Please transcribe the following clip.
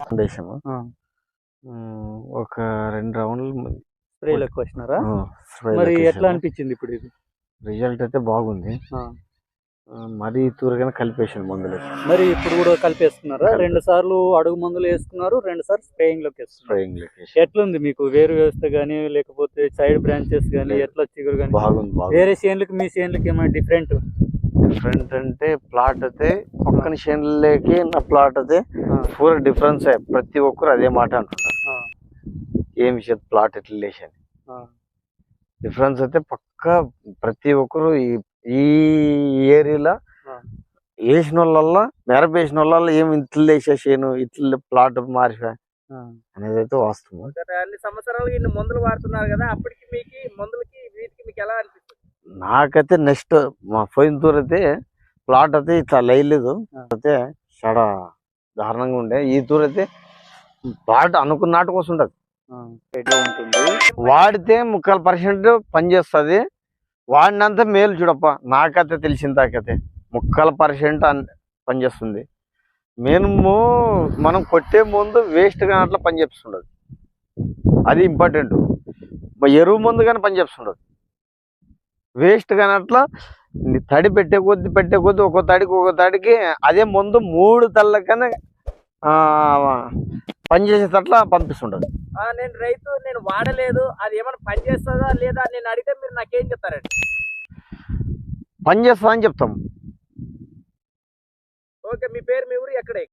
Foundation. ఒక రెండు రౌండ్లు స్ప్రేలకు వచ్చినారా? మరి ఎట్లా. అనిపించింది ఇప్పుడు ఇది? రిజల్ట్ అయితే బాగుంది. మరీ తూరగానే కలిపేసింది మందులు. మరి ఇప్పుడు కూడా కలిపేస్తున్నారా? కలిపే- రెండు సార్లు అడుగు మందులు వేసుకున్నారు రెండు సార్లు స్ప్రేయింగ్లోకి స్ప్రేయింగ్ లెక్క ఎట్లుంది మీకు? వేరు వ్యవస్థ గానీ లేకపోతే సైడ్ బ్రాంచెస్ గానీ. ఎట్లా చిగురు గానీ? బాగుంది వేరే చేనులకి మీ చేనులకి ఏమైనా డిఫరెంట్ డిఫరెంట్ అంటే ప్లాట్ అయితే పక్కన చేనులకి నా ప్లాట్ అయితే పూర డిఫరెన్స్ ప్రతి ఒక్కరు అదే మాట అంటున్నారు. ఏం విషయం? ప్లాట్ ఎట్లా లేచని డిఫరెన్స్ అయితే పక్క ప్రతి ఒక్కరు ఈ ఈ. వేసిన వాళ్ళల్లో మెరప వేసిన వాళ్ళల్లో ఏం ఇట్లు వేసేసాను ఇట్లు ప్లాట్ మారిపా అనేది అయితే వాస్తవం. అన్ని సంవత్సరాలు ఇన్ని మందులు వాడుతున్నారు కదా అప్పటికి మీకు మందులకి వీటికి మీకు ఎలా అనిపిస్తుంది? నాకైతే నెక్స్ట్ మా పోయిన తూర్ అయితే ప్లాట్ అయితే ఇట్లా ఆ. అయితే చాలా దారుణంగా ఉండే. ఈ తూర్ అయితే ప్లాట్ అనుకున్న నాటు కోసం ఉండదు. ఎట్లా ఉంటుంది? వాడితే ముక్కలు పర్సెంట్ పనిచేస్తుంది వాడినంత మేలు చూడప్ప నాకైతే తెలిసిన దాకైతే ముక్కల పర్సెంట్ పనిచేస్తుంది. మేము మనం కొట్టే ముందు వేస్ట్ కానీ అట్లా పనిచేస్తుండదు అది ఇంపార్టెంట్ ఎరువు ముందు కానీ పనిచేస్తుండదు వేస్ట్ కానీ అట్లా తడి పెట్టే కొద్ది పెట్టే కొద్ది ఒక తడికి ఒక తడికి అదే ముందు మూడు తల్లకనే పనిచేసేటట్లా పంపిస్తుండదు. నేను రైతు నేను వాడలేదు అది ఏమైనా పని చేస్తుందా లేదా నేను అడిగితే మీరు నాకేం చెప్తారండి? పనిచేస్తా అని చెప్తాం. ఓకే మీ పేరు మీ ఊరు ఎక్కడే?